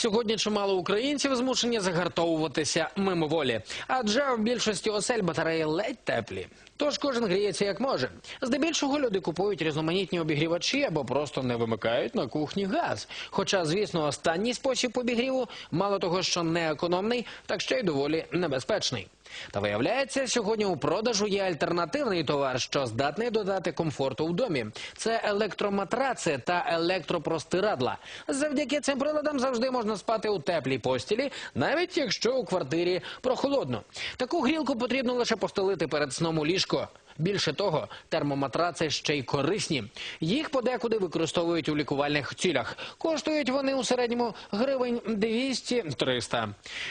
Сьогодні чимало українців змушені загартовуватися мимоволі, адже в більшості осель батареї ледь теплі. Тож кожен гріється як може. Здебільшого люди купують різноманітні обігрівачі або просто не вимикають на кухні газ. Хоча, звісно, останній спосіб обігріву мало того, що не економний, так ще й доволі небезпечний. Та виявляється, сьогодні у продажу є альтернативний товар, що здатний додати комфорту в домі. Це електроматраци та електропростирадла. Завдяки цим приладам завжди можна спати у теплій постілі, навіть якщо у квартирі прохолодно. Таку грілку потрібно лише постелити перед сном у ліжко. Більше того, термоматраци ще й корисні. Їх подекуди використовують у лікувальних цілях. Коштують вони у середньому гривень 200-300.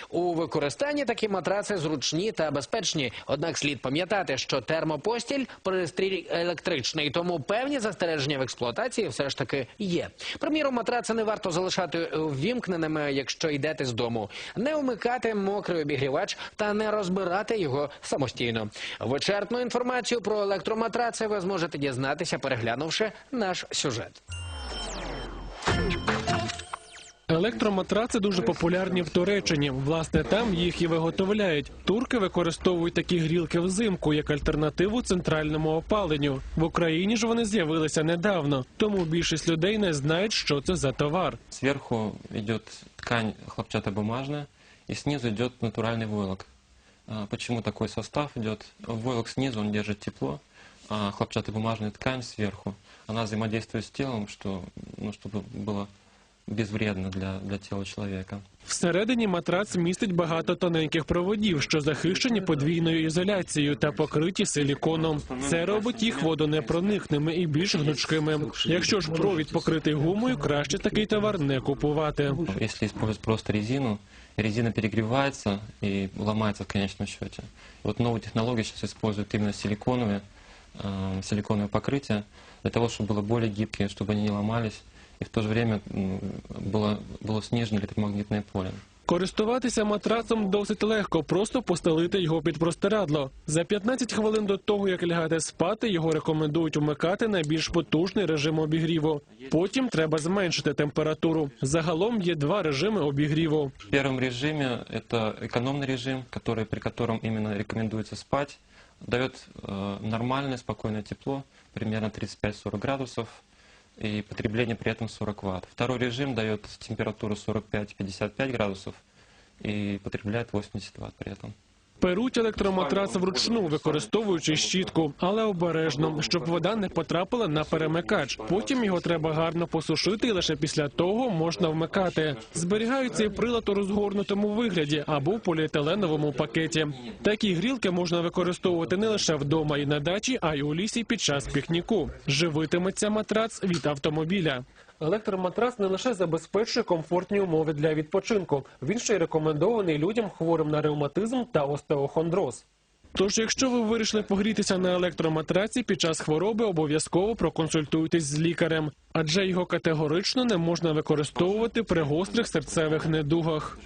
У використанні такі матраци зручні та безпечні. Однак слід пам'ятати, що термопостіль пристрій електричний, тому певні застереження в експлуатації все ж таки є. Приміром, матраци не варто залишати ввімкненими, якщо йдете з дому, не вмикати мокрий обігрівач та не розбирати його самостійно. Вичерпну інформацію про електроматраци ви зможете дізнатися, переглянувши наш сюжет. Електроматраци дуже популярні в Туреччині. Власне, там їх і виготовляють. Турки використовують такі грілки взимку як альтернативу центральному опаленню. В Україні ж вони з'явилися недавно, тому більшість людей не знають, що це за товар. Сверху идет ткань хлопчатобумажная, и снизу идет натуральный войлок. Почему такой состав идет? Войлок снизу, он держит тепло, а хлопчатобумажная ткань сверху, она взаимодействует с телом, что, ну, чтобы было безвредно для, для тела человека. Всередині матрац містить багато тоненьких проводів, що захищені подвійною ізоляцією та покриті силіконом. Це робить їх водонепроникними і більш гнучкими. Якщо ж провід покритий гумою, краще такий товар не купувати. Если использовать просто резину, резина перегревается и ломается в конечном счете. Вот новые технологии сейчас используют именно силиконовые, э, силиконовое покрытие для того, чтобы было более гибкие, чтобы они не ломались, и в то же время м, было, было снижено электромагнитное поле. Користуватися матрацом досить легко, просто постелити його під простирадло. За 15 хвилин до того, як лягати спати, його рекомендують умикати на більш потужний режим обігріву. Потім треба зменшити температуру. Загалом є два режими обігріву. В первом режиме это экономный режим, который, при котором именно рекомендуется спать, дает э, нормальное спокойное тепло, примерно 35-40 градусов, и потребление при этом 40 Вт. Второй режим дает температуру 45-55 градусов и потребляет 80 Вт при этом. Перуть електроматрац вручну, використовуючи щітку, але обережно, щоб вода не потрапила на перемикач. Потім його треба гарно посушити, і лише після того можна вмикати. Зберігають цей прилад у розгорнутому вигляді або в поліетиленовому пакеті. Такі грілки можна використовувати не лише вдома і на дачі, а й у лісі під час пікніку. Живитиметься матрац від автомобіля. Електроматрац не лише забезпечує комфортні умови для відпочинку, він ще й рекомендований людям хворим на ревматизм та остеохондроз. Тож, якщо ви вирішили погрітися на електроматраці під час хвороби, обов'язково проконсультуйтесь з лікарем, адже його категорично не можна використовувати при гострих серцевих недугах.